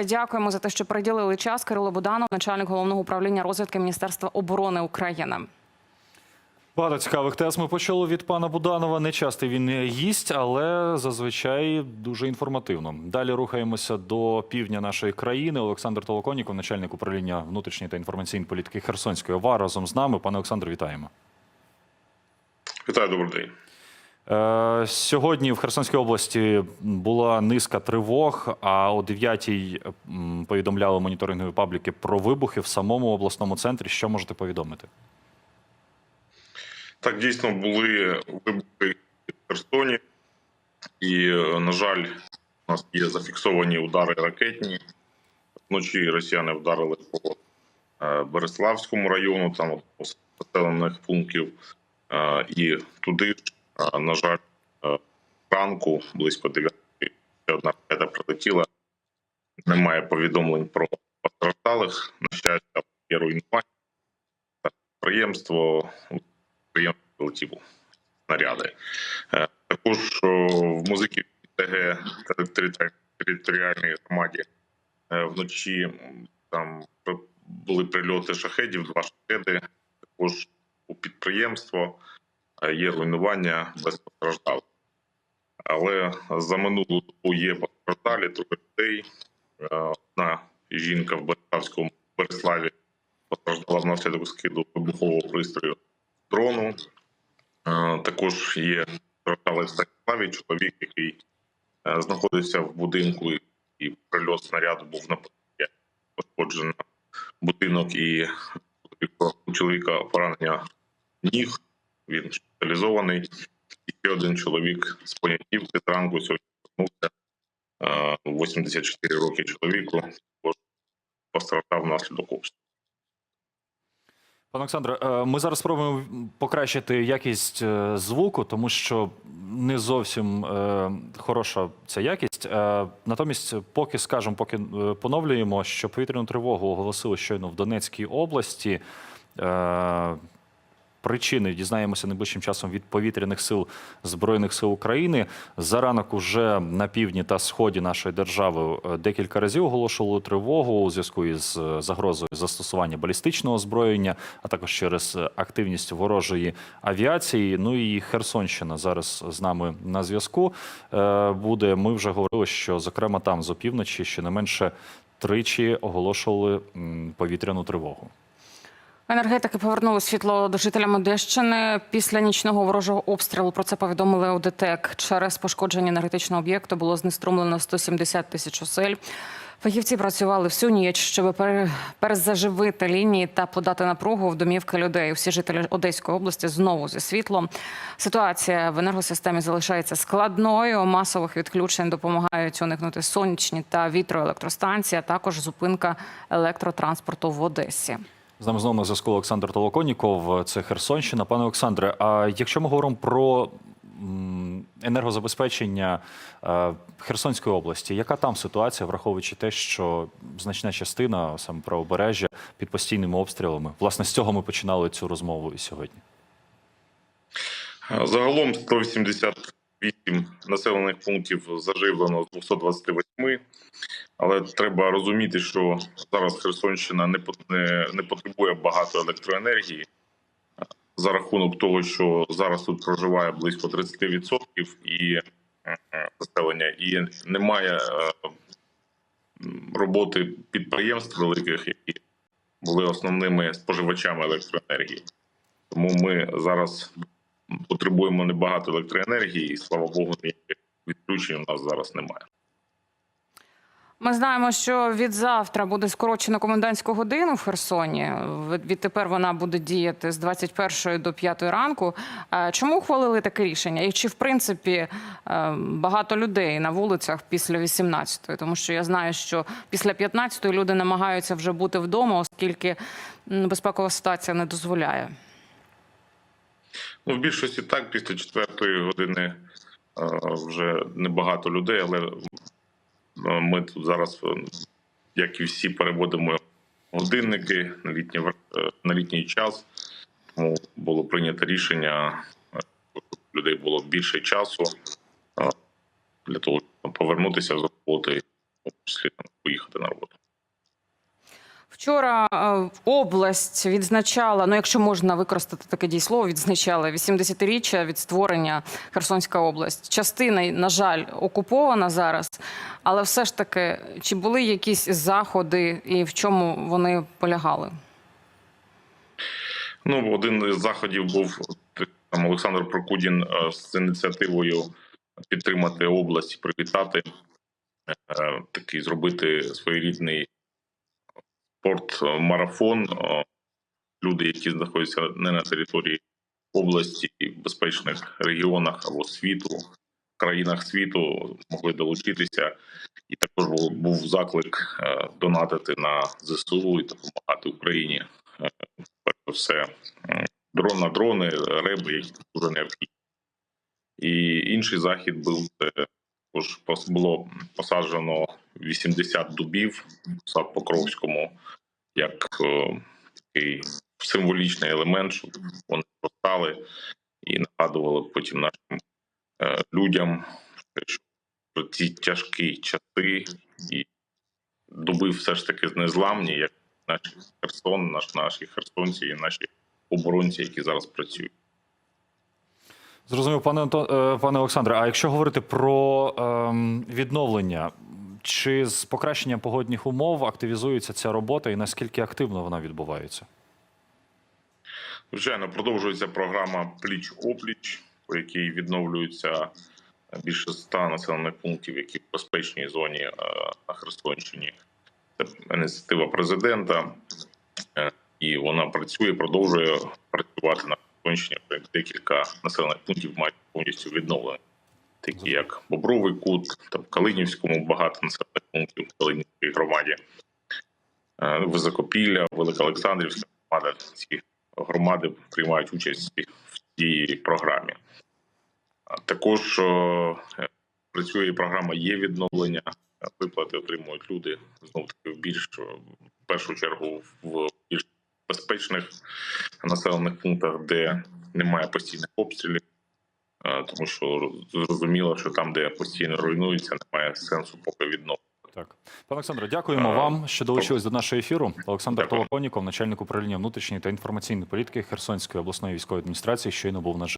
Дякуємо за те, що приділили час. Кирило Буданов, начальник головного управління розвідки Міністерства оборони України. Багато цікавих тез ми почули від пана Буданова. Не часто він їсть, але зазвичай дуже інформативно. Далі рухаємося до півдня нашої країни. Олександр Толоконіков, начальник управління внутрішньої та інформаційної політики Херсонської ОВА, разом з нами. Пане Олександр, вітаємо. Вітаю, добрий день. Е, Сьогодні в Херсонській області була низка тривог. А о 9-й повідомляли моніторингові пабліки про вибухи в самому обласному центрі. Що можете повідомити? Так дійсно були вибухи в Херсоні, і, е, на жаль, у нас є зафіксовані удари ракетні. Вночі росіяни вдарили по е, Береславському району, там от, населених пунктів, і туди, на жаль, е, ранку близько 9 ще одна ракета прилетіла. Немає повідомлень про постраждалих. На щастя, є руйнування. Підприємство підприємство прилетіло снаряди. Е, Також в музики ТГ територі- територіальній громаді е, вночі там були прильоти шахедів, два шахеди. Також у підприємство є руйнування без постраждалих. Але за минулу добу є постраждалі троє людей. Е, Одна жінка в Береславському Береславі постраждала внаслідок скиду вибухового пристрою дрону. Е, Також є постраждалий в Станіславі чоловік, який е, знаходився в будинку, і прильот снаряду був на пошкоджено будинок і чоловіка поранення ніг. Він шпиталізований. І ще один чоловік з понятівки зранку сьогодні повернувся. Е, 84 роки чоловіку постраждав внаслідок обстрілу. Пане Олександре, е, ми зараз спробуємо покращити якість е, звуку, тому що не зовсім е, хороша ця якість. Натомість, поки скажемо, поки поновлюємо, що повітряну тривогу оголосили щойно в Донецькій області. Причини дізнаємося найближчим часом від повітряних сил збройних сил України. За ранок уже на півдні та сході нашої держави е, декілька разів оголошували тривогу у зв'язку із е, загрозою застосування балістичного озброєння, а також через е, активність ворожої авіації. Ну і Херсонщина зараз з нами на зв'язку буде. Ми вже говорили, що зокрема там з опівночі щонайменше тричі оголошували повітряну тривогу. Енергетики повернули світло до жителям Одещини після нічного ворожого обстрілу. Про це повідомили у ДТЕК. Через пошкодження енергетичного об'єкту було знеструмлено 170 тисяч осель. Фахівці працювали всю ніч, щоб пере- перезаживити лінії та подати напругу в домівки людей. Усі жителі Одеської області знову зі світлом. Ситуація в енергосистемі залишається складною. Масових відключень допомагають уникнути сонячні та вітроелектростанції, а також зупинка електротранспорту в Одесі. З нами знову на зв'язку Олександр Толоконіков, це Херсонщина. Пане Олександре, а якщо ми говоримо про енергозабезпечення е, Херсонської області, яка там ситуація, враховуючи те, що значна частина саме правобережжя під постійними обстрілами? Власне, з цього ми починали цю розмову і сьогодні. Загалом 188 населених пунктів заживлено з 228, але треба розуміти, що зараз Херсонщина не не, не потребує багато електроенергії за рахунок того, що зараз тут проживає близько 30% і е, е, населення, і немає е, роботи підприємств великих, які були основними споживачами електроенергії. Тому ми зараз потребуємо небагато електроенергії, і слава Богу, відключень у нас зараз немає. Ми знаємо, що від завтра буде скорочено комендантську годину в Херсоні. Від- Відтепер вона буде діяти з 21 до 5 ранку. Е, Чому ухвалили таке рішення? І чи в принципі е, багато людей на вулицях після 18-ї? Тому що я знаю, що після 15-ї люди намагаються вже бути вдома, оскільки безпекова ситуація не дозволяє. Ну, в більшості так, після четвертої години е, вже небагато людей, але е, ми тут зараз, е, як і всі, переводимо годинники на літній, на літній час. Тому було прийнято рішення, людей було більше часу для того, щоб повернутися з роботи там, поїхати на роботу. Вчора е, область відзначала, ну якщо можна використати таке дійслово, відзначала 80-річчя від створення Херсонська область. Частина, на жаль, окупована зараз, але все ж таки, чи були якісь заходи і в чому вони полягали? Ну, один із заходів був там Олександр Прокудін е, з ініціативою підтримати область, привітати е, такий зробити своєрідний спорт-марафон. Е, Люди, які знаходяться не на території області, в безпечних регіонах або світу, країнах світу, могли долучитися. І також був- заклик е, донатити на ЗСУ і допомагати Україні. Е, перш все, дрон на дрони, реби, які дуже необхідні. І інший захід був це також було посаджено 80 дубів в Покровському як е, такий символічний елемент, щоб вони постали і нагадували потім нашим е, людям, що ці тяжкі часи і дуби все ж таки незламні, як наш Херсон, наш наші херсонці і наші оборонці, які зараз працюють. Зрозумів, пане Антон, е, пане Олександре. А якщо говорити про ем, відновлення, чи з покращенням погодних умов активізується ця робота, і наскільки активно вона відбувається? Звичайно, продовжується програма Пліч опліч, по якій відновлюються більше ста населених пунктів, які в безпечній зоні е, на Херсонщині. Це ініціатива президента, е, і вона працює, продовжує працювати на Херсонщині. Декілька населених пунктів мають повністю відновлені, такі як Бобровий Кут, там Калинівському багато населених пунктів в Калинівській громаді. Е, Високопілля, Великоолександрівська громада. Ці громади приймають участь в цій програмі. Також е, працює програма є відновлення. Виплати отримують люди знов таки в більш в першу чергу в безпечних населених пунктах, де немає постійних обстрілів. Е, Тому що зрозуміло, що там, де постійно руйнується, немає сенсу поки відновити. Так, пане Олександре, дякуємо А, вам, що долучились до нашого ефіру. Олександр. Толоконіков, начальник управління внутрішньої та інформаційної політики Херсонської обласної військової адміністрації, щойно був наш.